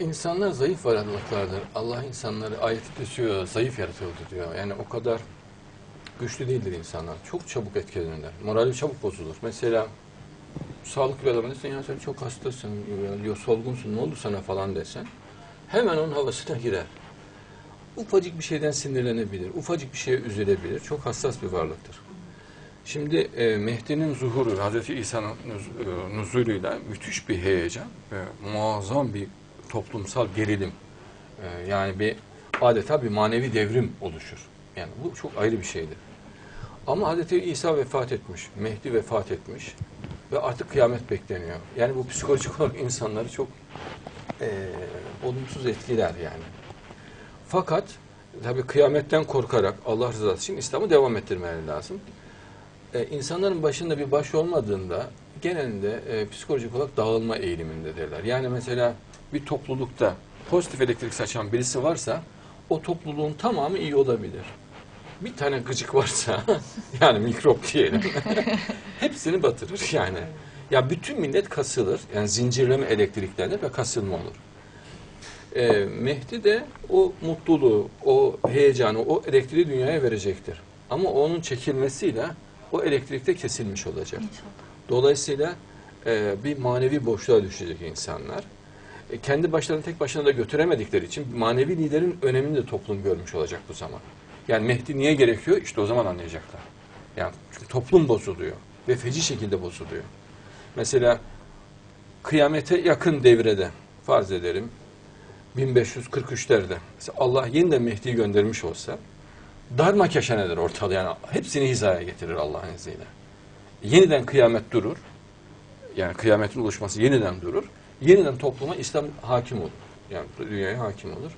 İnsanlar zayıf varlıklardır. Allah insanları ayeti düşüyor, zayıf yaratıldı diyor. Yani o kadar güçlü değildir insanlar. Çok çabuk etkilenirler. Morali çabuk bozulur. Mesela sağlıklı bir adam desen ya sen çok hastasın, diyor, solgunsun, ne oldu sana falan desen hemen onun havasına girer. Ufacık bir şeyden sinirlenebilir, ufacık bir şeye üzülebilir. Çok hassas bir varlıktır. Şimdi e, Mehdi'nin zuhuru, Hazreti İsa'nın nüz- e, nuzuluyla müthiş bir heyecan ve muazzam bir toplumsal gerilim. E, yani bir adeta bir manevi devrim oluşur. Yani bu çok ayrı bir şeydir. Ama Hazreti İsa vefat etmiş, Mehdi vefat etmiş ve artık kıyamet bekleniyor. Yani bu psikolojik olarak insanları çok e, olumsuz etkiler yani. Fakat tabii kıyametten korkarak Allah rızası için İslam'ı devam ettirmeleri lazım. E, insanların başında bir baş olmadığında genelinde e, psikolojik olarak dağılma eğilimindedirler. Yani mesela bir toplulukta pozitif elektrik saçan birisi varsa o topluluğun tamamı iyi olabilir. Bir tane gıcık varsa yani mikrop diyelim hepsini batırır yani. Ya bütün millet kasılır. Yani zincirleme elektriklenir ve kasılma olur. E, Mehdi de o mutluluğu, o heyecanı, o elektriği dünyaya verecektir. Ama onun çekilmesiyle o elektrikte kesilmiş olacak. İnşallah. Dolayısıyla e, bir manevi boşluğa düşecek insanlar. E, kendi başlarını tek başına da götüremedikleri için manevi liderin önemini de toplum görmüş olacak bu zaman. Yani Mehdi niye gerekiyor? İşte o zaman anlayacaklar. Yani çünkü toplum bozuluyor ve feci şekilde bozuluyor. Mesela kıyamete yakın devrede farz edelim 1543'lerde mesela Allah yeniden Mehdi'yi göndermiş olsa darma eder ortalığı yani hepsini hizaya getirir Allah'ın izniyle. Yeniden kıyamet durur. Yani kıyametin oluşması yeniden durur. Yeniden topluma İslam hakim olur. Yani dünyaya hakim olur.